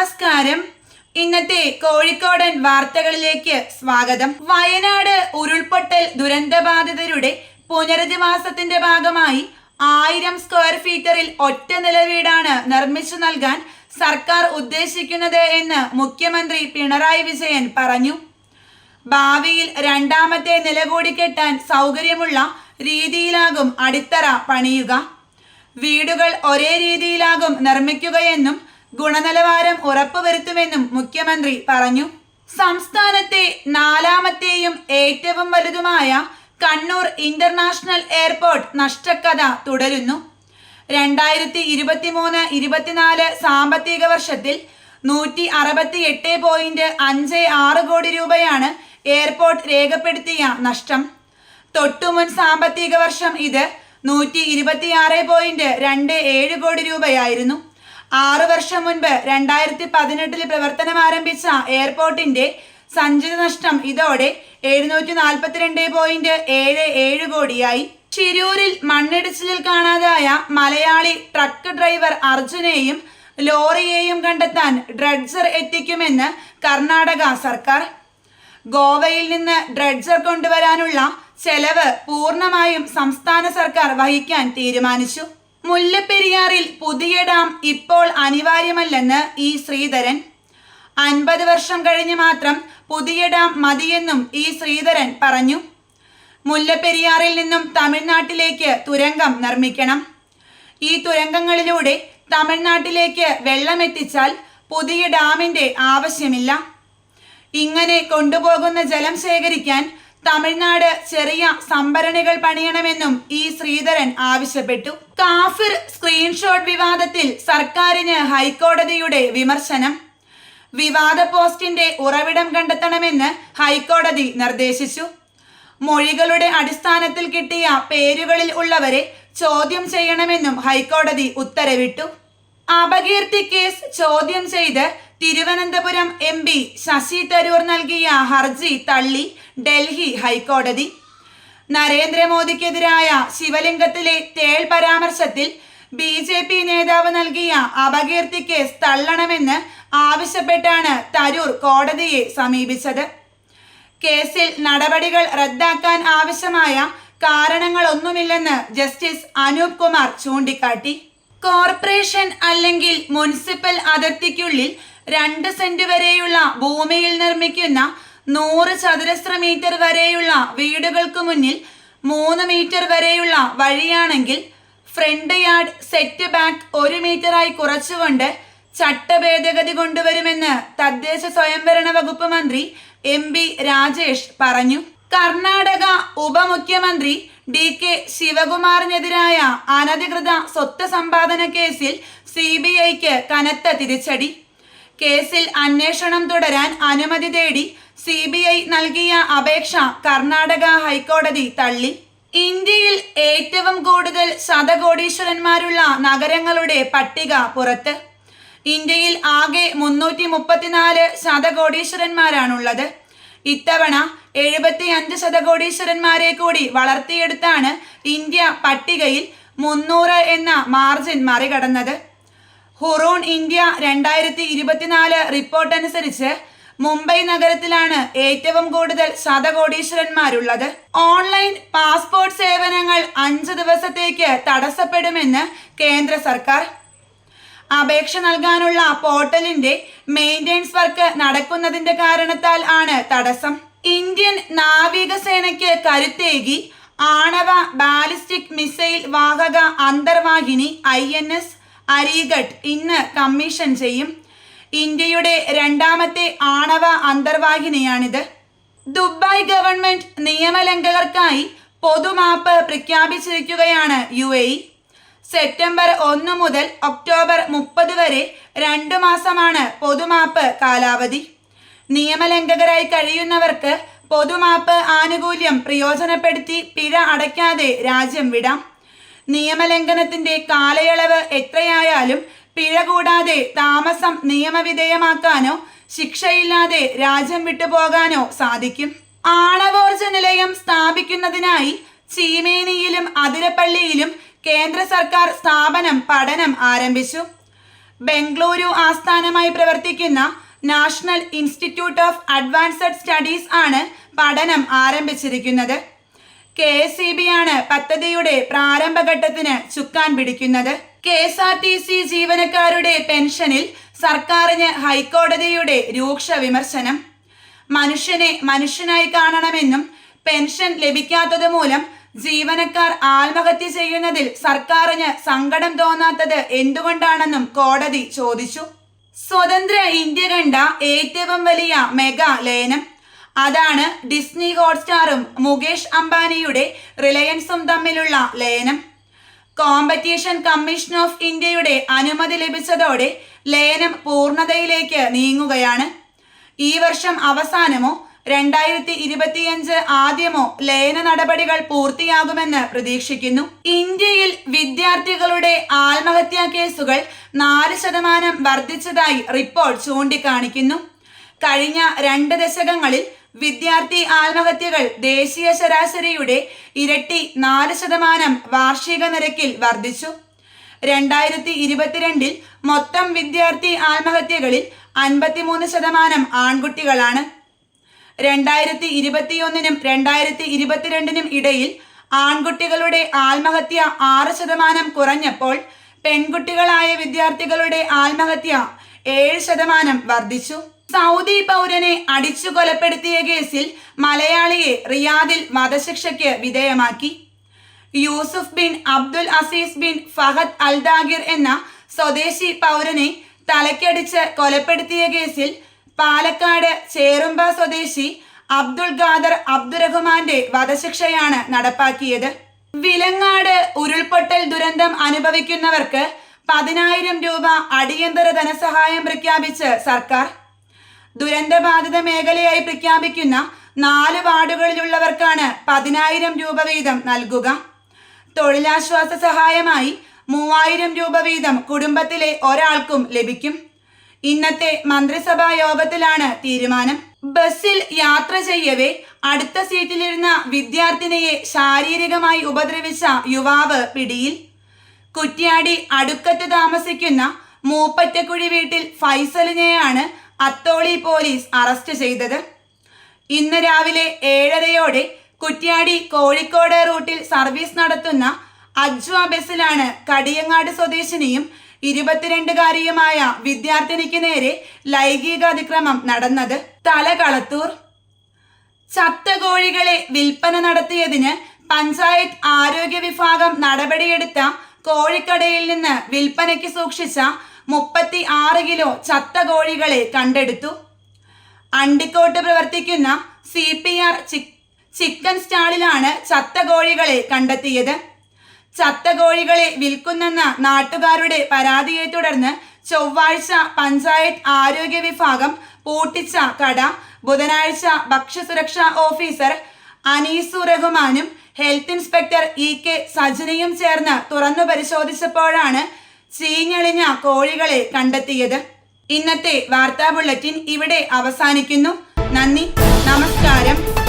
നമസ്കാരം. ഇന്നത്തെ കോഴിക്കോടൻ വാർത്തകളിലേക്ക് സ്വാഗതം. വയനാട് ഉരുൾപൊട്ടൽ ദുരന്തബാധിതരുടെ പുനരധിവാസത്തിന്റെ ഭാഗമായി ആയിരം സ്ക്വയർ ഫീറ്ററിൽ ഒറ്റ നില വീടാണ് നിർമ്മിച്ചു നൽകാൻ സർക്കാർ ഉദ്ദേശിക്കുന്നത് എന്ന് മുഖ്യമന്ത്രി പിണറായി വിജയൻ പറഞ്ഞു. ഭാവിയിൽ രണ്ടാമത്തെ നില കൂടി കെട്ടാൻ സൗകര്യമുള്ള രീതിയിലാകും അടിത്തറ പണിയുക. വീടുകൾ ഒരേ രീതിയിലാകും നിർമ്മിക്കുകയെന്നും ഗുണനിലവാരം ഉറപ്പുവരുത്തുമെന്നും മുഖ്യമന്ത്രി പറഞ്ഞു. സംസ്ഥാനത്തെ നാലാമത്തെയും ഏറ്റവും വലുതുമായ കണ്ണൂർ ഇന്റർനാഷണൽ എയർപോർട്ട് നഷ്ടക്കഥ തുടരുന്നു. രണ്ടായിരത്തി ഇരുപത്തിമൂന്ന് ഇരുപത്തിനാല് സാമ്പത്തിക വർഷത്തിൽ നൂറ്റി അറുപത്തി എട്ട് പോയിന്റ് അഞ്ച് ആറ് കോടി രൂപയാണ് എയർപോർട്ട് രേഖപ്പെടുത്തിയ നഷ്ടം. തൊട്ടുമുൻ സാമ്പത്തിക വർഷം ഇത് നൂറ്റി ഇരുപത്തിയാറ് പോയിന്റ് രണ്ട് ഏഴ് കോടി രൂപയായിരുന്നു. ആറു വർഷം മുൻപ് രണ്ടായിരത്തി പതിനെട്ടിൽ പ്രവർത്തനം ആരംഭിച്ച എയർപോർട്ടിന്റെ സഞ്ചിത നഷ്ടം ഇതോടെ എഴുന്നൂറ്റി നാൽപ്പത്തിരണ്ട് പോയിന്റ് ഏഴ് ഏഴ് കോടിയായി. ചിരൂരിൽ മണ്ണിടിച്ചിലിൽ കാണാതായ മലയാളി ട്രക്ക് ഡ്രൈവർ അർജുനെയും ലോറിയെയും കണ്ടെത്താൻ ഡ്രഡ്ജർ എത്തിക്കുമെന്ന് കർണാടക സർക്കാർ. ഗോവയിൽ നിന്ന് ഡ്രഡ്ജർ കൊണ്ടുവരാനുള്ള ചെലവ് പൂർണമായും സംസ്ഥാന സർക്കാർ വഹിക്കാൻ തീരുമാനിച്ചു. മുല്ലപ്പെരിയാറിൽ പുതിയ ഡാം ഇപ്പോൾ അനിവാര്യമല്ലെന്ന് ഇ ശ്രീധരൻ. അൻപത് വർഷം കഴിഞ്ഞ് മാത്രം പുതിയ ഡാം മതിയെന്നും ഇ ശ്രീധരൻ പറഞ്ഞു. മുല്ലപ്പെരിയാറിൽ നിന്നും തമിഴ്നാട്ടിലേക്ക് തുരങ്കം നിർമ്മിക്കണം. ഈ തുരങ്കങ്ങളിലൂടെ തമിഴ്നാട്ടിലേക്ക് വെള്ളമെത്തിച്ചാൽ പുതിയ ഡാമിന്റെ ആവശ്യമില്ല. ഇങ്ങനെ കൊണ്ടുപോകുന്ന ജലം ശേഖരിക്കാൻ തമിഴ്നാട് ചെറിയ സംഭരണികൾ പണിയണമെന്നും ഇ ശ്രീധരൻ ആവശ്യപ്പെട്ടു. കാഫിർ സ്ക്രീൻഷോട്ട് വിവാദത്തിൽ സർക്കാരിന് ഹൈക്കോടതിയുടെ വിമർശനം. വിവാദ പോസ്റ്റിന്റെ ഉറവിടം കണ്ടെത്തണമെന്ന് ഹൈക്കോടതി നിർദ്ദേശിച്ചു. മൊഴികളുടെ അടിസ്ഥാനത്തിൽ കിട്ടിയ പേരുകളിൽ ഉള്ളവരെ ചോദ്യം ചെയ്യണമെന്നും ഹൈക്കോടതി ഉത്തരവിട്ടു. അപകീർത്തി കേസ് ചോദ്യം ചെയ്ത് തിരുവനന്തപുരം എം പി ശശി തരൂർ നൽകിയ ഹർജി തള്ളി. ഡൽഹി ഹൈക്കോടതി. നരേന്ദ്രമോദിക്കെതിരായ ശിവലിംഗത്തിലെ തേൾ പരാമർശത്തിൽ ബി ജെ പി നേതാവ് നൽകിയ അപകീർത്തി കേസ് തള്ളണമെന്ന് ആവശ്യപ്പെട്ടാണ് തരൂർ കോടതിയെ സമീപിച്ചത്. കേസിൽ നടപടികൾ റദ്ദാക്കാൻ ആവശ്യമായ കാരണങ്ങളൊന്നുമില്ലെന്ന് ജസ്റ്റിസ് അനൂപ് കുമാർ ചൂണ്ടിക്കാട്ടി. കോർപ്പറേഷൻ അല്ലെങ്കിൽ മുനിസിപ്പൽ അതിർത്തിക്കുള്ളിൽ രണ്ട് സെന്റ് വരെയുള്ള ഭൂമിയിൽ നിർമ്മിക്കുന്ന നൂറ് ചതുരശ്ര മീറ്റർ വരെയുള്ള വീടുകൾക്ക് മുന്നിൽ മൂന്ന് മീറ്റർ വരെയുള്ള വഴിയാണെങ്കിൽ ഫ്രണ്ട് യാർഡ് സെറ്റ് ബാക്ക് ഒരു മീറ്ററായി കുറച്ചുകൊണ്ട് ചട്ടഭേദഗതി കൊണ്ടുവരുമെന്ന് തദ്ദേശ സ്വയംഭരണ വകുപ്പ് മന്ത്രി എം ബി രാജേഷ് പറഞ്ഞു. കർണാടക ഉപമുഖ്യമന്ത്രി ഡി കെ ശിവകുമാറിനെതിരായ അനധികൃത സ്വത്ത് സമ്പാദന കേസിൽ സി ബി ഐക്ക് കനത്ത തിരിച്ചടി. കേസിൽ അന്വേഷണം തുടരാൻ അനുമതി തേടി സി ബി ഐ നൽകിയ അപേക്ഷ കർണാടക ഹൈക്കോടതി തള്ളി. ഇന്ത്യയിൽ ഏറ്റവും കൂടുതൽ ശതകോടീശ്വരന്മാരുള്ള നഗരങ്ങളുടെ പട്ടിക പുറത്ത്. ഇന്ത്യയിൽ ആകെ മുന്നൂറ്റി മുപ്പത്തിനാല് ശതകോടീശ്വരന്മാരാണുള്ളത്. ഇത്തവണ എഴുപത്തി അഞ്ച് ശതകോടീശ്വരന്മാരെ കൂടി വളർത്തിയെടുത്താണ് ഇന്ത്യ പട്ടികയിൽ മുന്നൂറ് എന്ന മാർജിൻ മറികടന്നത്. ഹുറൂൺ ഇന്ത്യ രണ്ടായിരത്തി ഇരുപത്തിനാല് റിപ്പോർട്ട് അനുസരിച്ച് മുംബൈ നഗരത്തിലാണ് ഏറ്റവും കൂടുതൽ ശതകോടീശ്വരന്മാരുള്ളത്. ഓൺലൈൻ പാസ്പോർട്ട് സേവനങ്ങൾ അഞ്ച് ദിവസത്തേക്ക് തടസ്സപ്പെടുമെന്ന് കേന്ദ്ര സർക്കാർ. അപേക്ഷ നൽകാനുള്ള പോർട്ടലിന്റെ മെയിന്റെനൻസ് വർക്ക് നടക്കുന്നതിന്റെ കാരണത്താൽ ആണ് തടസ്സം. ഇന്ത്യൻ നാവികസേനയ്ക്ക് കരുത്തേകി ആണവ ബാലിസ്റ്റിക് മിസൈൽ വാഹക അന്തർവാഹിനി ഐ എൻ എസ് അരീഗഡ് ഇന്ന് കമ്മീഷൻ ചെയ്യും. ഇന്ത്യയുടെ രണ്ടാമത്തെ ആണവ അന്തർവാഹിനിയാണിത്. ദുബായ് ഗവൺമെന്റ് നിയമലംഘകർക്കായി പൊതുമാപ്പ് പ്രഖ്യാപിച്ചിരിക്കുകയാണ് യു എ ഇ. സെപ്റ്റംബർ ഒന്ന് മുതൽ ഒക്ടോബർ മുപ്പത് വരെ രണ്ടു മാസമാണ് പൊതുമാപ്പ് കാലാവധി. നിയമലംഘകരായി കഴിയുന്നവർക്ക് പൊതുമാപ്പ് ആനുകൂല്യം പ്രയോജനപ്പെടുത്തി പിഴ അടയ്ക്കാതെ രാജ്യം വിടാം. നിയമലംഘനത്തിന്റെ കാലയളവ് എത്രയായാലും പിഴ കൂടാതെ താമസം നിയമവിധേയമാക്കാനോ ശിക്ഷയില്ലാതെ രാജ്യം വിട്ടുപോകാനോ സാധിക്കും. ആണവോർജ നിലയം സ്ഥാപിക്കുന്നതിനായി ചീമേനിയിലും അതിരപ്പള്ളിയിലും കേന്ദ്ര സർക്കാർ സ്ഥാപനം പഠനം ആരംഭിച്ചു. ബംഗളൂരു ആസ്ഥാനമായി പ്രവർത്തിക്കുന്ന national institute of advanced studies ആണ് പഠനം ആരംഭിച്ചിരിക്കുന്നത്. കെ എസ് ഇ ബി ആണ് പദ്ധതിയുടെ പ്രാരംഭഘട്ടത്തിന് ചുക്കാൻ പിടിക്കുന്നത്. K S R T C ജീവനക്കാരുടെ പെൻഷനിൽ സർക്കാരിന് ഹൈക്കോടതിയുടെ രൂക്ഷ വിമർശനം. മനുഷ്യനെ മനുഷ്യനായി കാണണമെന്നും പെൻഷൻ ലഭിക്കാത്തത് മൂലം ജീവനക്കാർ ആത്മഹത്യ ചെയ്യുന്നതിൽ സർക്കാരിന് സങ്കടം തോന്നാത്തത് എന്തുകൊണ്ടാണെന്നും കോടതി ചോദിച്ചു. സ്വതന്ത്ര ഇന്ത്യ കണ്ട ഏറ്റവും വലിയ മെഗാ ലയനം. അതാണ് ഡിസ്നി ഹോട്ട്സ്റ്റാറും മുകേഷ് അംബാനിയുടെ റിലയൻസും തമ്മിലുള്ള ലയനം. കോമ്പറ്റീഷൻ കമ്മീഷൻ ഓഫ് ഇന്ത്യയുടെ അനുമതി ലഭിച്ചതോടെ ലയനം പൂർണതയിലേക്ക് നീങ്ങുകയാണ്. ഈ വർഷം അവസാനമോ രണ്ടായിരത്തി ഇരുപത്തിയഞ്ച് ആദ്യമോ ലയന നടപടികൾ പൂർത്തിയാകുമെന്ന് പ്രതീക്ഷിക്കുന്നു. ഇന്ത്യയിൽ വിദ്യാർത്ഥികളുടെ ആത്മഹത്യാ കേസുകൾ നാല് ശതമാനം വർദ്ധിച്ചതായി റിപ്പോർട്ട് ചൂണ്ടിക്കാണിക്കുന്നു. കഴിഞ്ഞ രണ്ട് ദശകങ്ങളിൽ വിദ്യാർത്ഥി ആത്മഹത്യകൾ ദേശീയ ശരാശരിയുടെ ഇരട്ടി നാല് ശതമാനം വാർഷിക നിരക്കിൽ വർദ്ധിച്ചു. രണ്ടായിരത്തി ഇരുപത്തിരണ്ടിൽ മൊത്തം വിദ്യാർത്ഥി ആത്മഹത്യകളിൽ അൻപത്തിമൂന്ന് ശതമാനം ആൺകുട്ടികളാണ്. രണ്ടായിരത്തി ഇരുപത്തിയൊന്നിനും രണ്ടായിരത്തി ഇരുപത്തിരണ്ടിനും ഇടയിൽ ആൺകുട്ടികളുടെ ആത്മഹത്യ ആറ് ശതമാനം കുറഞ്ഞപ്പോൾ പെൺകുട്ടികളായ വിദ്യാർത്ഥികളുടെ ആത്മഹത്യ ഏഴ് ശതമാനം വർദ്ധിച്ചു. സൗദി പൗരനെ അടിച്ചു കൊലപ്പെടുത്തിയ കേസിൽ മലയാളിയെ റിയാദിൽ വധശിക്ഷയ്ക്ക് വിധേയമാക്കി. Yusuf bin Abdul Aziz bin Fahad Aldaghir എന്ന സ്വദേശി പൗരനെ തലക്കടിച്ച് കൊലപ്പെടുത്തിയ കേസിൽ പാലക്കാട് ചേറുമ്പ സ്വദേശി അബ്ദുൾ ഖാദർ അബ്ദുറഹ്മാന്റെ വധശിക്ഷയാണ് നടപ്പാക്കിയത്. വിലങ്ങാട് ഉരുൾപൊട്ടൽ ദുരന്തം അനുഭവിക്കുന്നവർക്ക് പതിനായിരം രൂപ അടിയന്തര ധനസഹായം പ്രഖ്യാപിച്ച് സർക്കാർ. ദുരന്തബാധിത മേഖലയായി പ്രഖ്യാപിക്കുന്ന നാല് വാർഡുകളിലുള്ളവർക്കാണ് പതിനായിരം രൂപ വീതം നൽകുക. തൊഴിലാശ്വാസ സഹായമായി മൂവായിരം രൂപ വീതം കുടുംബത്തിലെ ഒരാൾക്കും ലഭിക്കും. ഇന്നത്തെ മന്ത്രിസഭാ യോഗത്തിലാണ് തീരുമാനം. ബസ്സിൽ യാത്ര ചെയ്യവേ അടുത്ത സീറ്റിലിരുന്ന വിദ്യാർത്ഥിനിയെ ശാരീരികമായി ഉപദ്രവിച്ച യുവാവ് പിടിയിൽ. കുറ്റ്യാടി അടുക്കത്ത് താമസിക്കുന്ന മൂപ്പറ്റക്കുഴി വീട്ടിൽ ഫൈസലിനെയാണ് അത്തോളി പോലീസ് അറസ്റ്റ് ചെയ്തത്. ഇന്ന് രാവിലെ ഏഴരയോടെ കുറ്റ്യാടി കോഴിക്കോട് റൂട്ടിൽ സർവീസ് നടത്തുന്ന അജ്വ ബസ്സിലാണ് കടിയങ്ങാട് സ്വദേശിനിയും ഇരുപത്തിരണ്ടുകാരിയുമായ വിദ്യാർത്ഥിനിക്ക് നേരെ ലൈംഗിക അതിക്രമം നടന്നത്. തലകളത്തൂർ ചത്ത കോഴികളെ വിൽപ്പന നടത്തിയതിന് പഞ്ചായത്ത് ആരോഗ്യ വിഭാഗം നടപടിയെടുത്ത കോഴിക്കടയിൽ നിന്ന് വിൽപ്പനയ്ക്ക് സൂക്ഷിച്ച മുപ്പത്തി ആറ് കിലോ ചത്ത കോഴികളെ കണ്ടെടുത്തു. അണ്ടിക്കോട്ട് പ്രവർത്തിക്കുന്ന സി പി ആർ ചിക്കൻ സ്റ്റാളിലാണ് ചത്ത കോഴികളെ കണ്ടെത്തിയത്. ചത്ത കോഴികളെ വിൽക്കുന്നെന്ന നാട്ടുകാരുടെ പരാതിയെ തുടർന്ന് ചൊവ്വാഴ്ച പഞ്ചായത്ത് ആരോഗ്യ വിഭാഗം പൂട്ടിച്ച കട ബുധനാഴ്ച ഭക്ഷ്യസുരക്ഷാ ഓഫീസർ അനീസു റഹ്മാനും ഹെൽത്ത് ഇൻസ്പെക്ടർ ഇ കെ സജനയും ചേർന്ന് തുറന്നു പരിശോധിച്ചപ്പോഴാണ് ചീഞ്ഞളിഞ്ഞ കോഴികളെ കണ്ടെത്തിയത്. ഇന്നത്തെ വാർത്താ ബുള്ളറ്റിൻ ഇവിടെ അവസാനിക്കുന്നു. നന്ദി നമസ്കാരം.